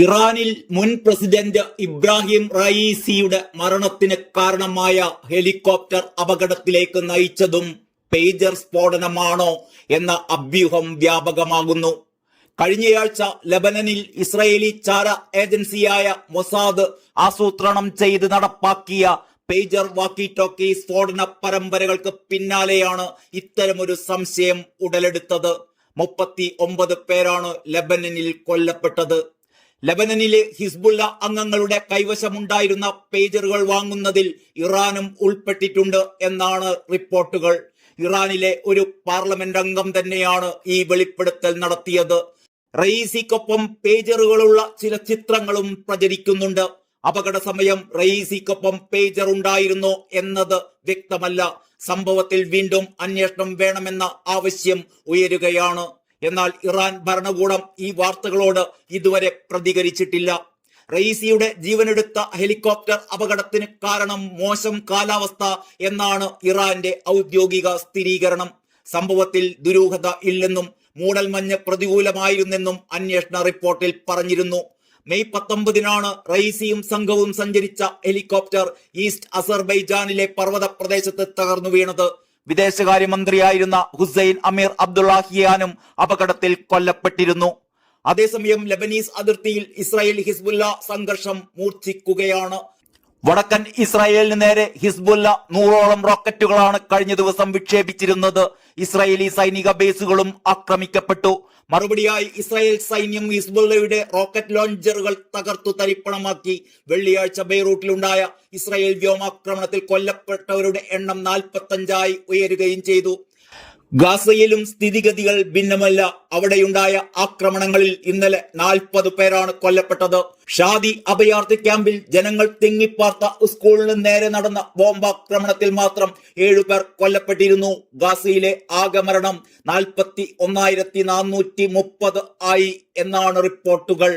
ഇറാനിൽ മുൻ പ്രസിഡന്റ് ഇബ്രാഹിം റയീസിയുടെ മരണത്തിന് കാരണമായ ഹെലികോപ്റ്റർ അപകടത്തിലേക്ക് നയിച്ചതും പേജർ സ്ഫോടനമാണോ എന്ന അഭ്യൂഹം വ്യാപകമാകുന്നു. കഴിഞ്ഞയാഴ്ച ലബനനിൽ ഇസ്രയേലി ചാര ഏജൻസിയായ മൊസാദ് ആസൂത്രണം ചെയ്ത് നടപ്പാക്കിയ പേജർ വാക്കി ടോക്കി സ്ഫോടന പരമ്പരകൾക്ക് പിന്നാലെയാണ് ഇത്തരമൊരു സംശയം ഉടലെടുത്തത്. മുപ്പത്തി ഒമ്പത് പേരാണ് ലബനനിൽ കൊല്ലപ്പെട്ടത്. ലബനനിലെ ഹിസ്ബുള്ള അംഗങ്ങളുടെ കൈവശമുണ്ടായിരുന്ന പേജറുകൾ വാങ്ങുന്നതിൽ ഇറാനും ഉൾപ്പെട്ടിട്ടുണ്ട് എന്നാണ് റിപ്പോർട്ടുകൾ. ഇറാനിലെ ഒരു പാർലമെന്റ് അംഗം തന്നെയാണ് ഈ വെളിപ്പെടുത്തൽ നടത്തിയത്. റയീസിക്കൊപ്പം പേജറുകളുള്ള ചില ചിത്രങ്ങളും പ്രചരിക്കുന്നുണ്ട്. അപകട സമയം റയീസിക്കൊപ്പം പേജർ ഉണ്ടായിരുന്നു എന്നത് വ്യക്തമല്ല. സംഭവത്തിൽ വീണ്ടും അന്വേഷണം വേണമെന്ന ആവശ്യം ഉയരുകയാണ്. എന്നാൽ ഇറാൻ ഭരണകൂടം ഈ വാർത്തകളോട് ഇതുവരെ പ്രതികരിച്ചിട്ടില്ല. റയീസിയുടെ ജീവനെടുത്ത ഹെലികോപ്റ്റർ അപകടത്തിന് കാരണം മോശം കാലാവസ്ഥ എന്നാണ് ഇറാന്റെ ഔദ്യോഗിക സ്ഥിരീകരണം. സംഭവത്തിൽ ദുരൂഹത ഇല്ലെന്നും മൂടൽമഞ്ഞ് പ്രതികൂലമായിരുന്നെന്നും അന്വേഷണ റിപ്പോർട്ടിൽ പറഞ്ഞിരുന്നു. മെയ് പത്തൊമ്പതിനാണ് റയീസിയും സംഘവും സഞ്ചരിച്ച ഹെലികോപ്റ്റർ ഈസ്റ്റ് അസർബൈജാനിലെ പർവത പ്രദേശത്ത് തകർന്നു വീണത്. വിദേശകാര്യമന്ത്രിയായിരുന്ന ഹുസൈൻ അമീർ അബ്ദുള്ളാഹിയാനും അപകടത്തിൽ കൊല്ലപ്പെട്ടിരുന്നു. അതേസമയം ലബനീസ് അതിർത്തിയിൽ ഇസ്രായേൽ ഹിസ്ബുല്ല സംഘർഷം മൂർച്ഛിക്കുകയാണ്. വടക്കൻ ഇസ്രായേലിന് നേരെ ഹിസ്ബുല്ല നൂറോളം റോക്കറ്റുകളാണ് കഴിഞ്ഞ ദിവസം വിക്ഷേപിച്ചിരുന്നത്. ഇസ്രായേലി സൈനിക ബേസുകളും ആക്രമിക്കപ്പെട്ടു. മറുപടിയായി ഇസ്രായേൽ സൈന്യം ഹിസ്ബുല്ലയുടെ റോക്കറ്റ് ലോഞ്ചറുകൾ തകർത്തു തരിപ്പണമാക്കി. വെള്ളിയാഴ്ച ബെയ്റൂട്ടിലുണ്ടായ ഇസ്രായേൽ വ്യോമാക്രമണത്തിൽ കൊല്ലപ്പെട്ടവരുടെ എണ്ണം നാൽപ്പത്തഞ്ചായി ഉയരുകയും ചെയ്തു. ഗാസയിലും സ്ഥിതിഗതികൾ ഭിന്നമല്ല. അവിടെയുണ്ടായ ആക്രമണങ്ങളിൽ ഇന്നലെ നാൽപ്പത് പേരാണ് കൊല്ലപ്പെട്ടത്. ഷാദി അഭയാർത്ഥി ക്യാമ്പിൽ ജനങ്ങൾ തിങ്ങിപ്പാർത്ത സ്കൂളിന് നേരെ നടന്ന ബോംബാക്രമണത്തിൽ മാത്രം ഏഴുപേർ കൊല്ലപ്പെട്ടിരുന്നു. ഗാസയിലെ ആകെ മരണം നാൽപ്പത്തി ഒന്നായിരത്തി നാനൂറ്റി മുപ്പത് ആയി എന്നാണ് റിപ്പോർട്ടുകൾ.